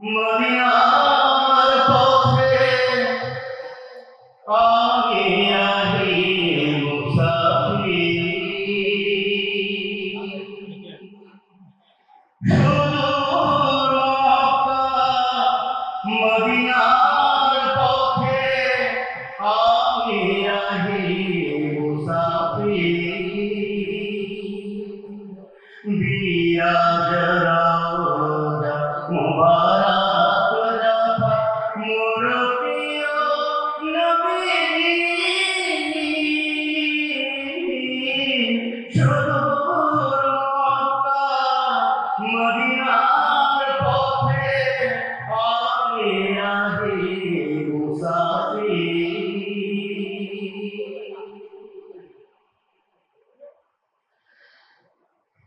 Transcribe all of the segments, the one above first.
মদিনার পথে আমি আহি মুসাফির। মদিনার পথে আমি আহি মুসাফির। বিয়া জরা মুবা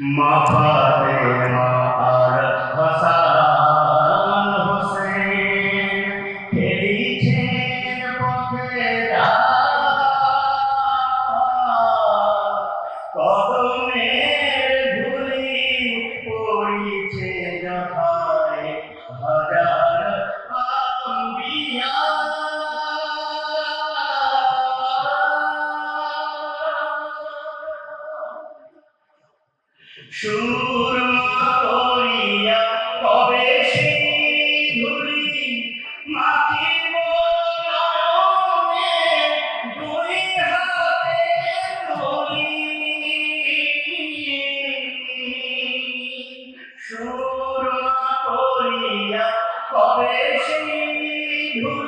Mama, Mama. সুরমা করিয়া কবে ধুলি মাতিব নয়নে দুই হাতে ধরি সুরমা করিয়া কবে সেই ধুলি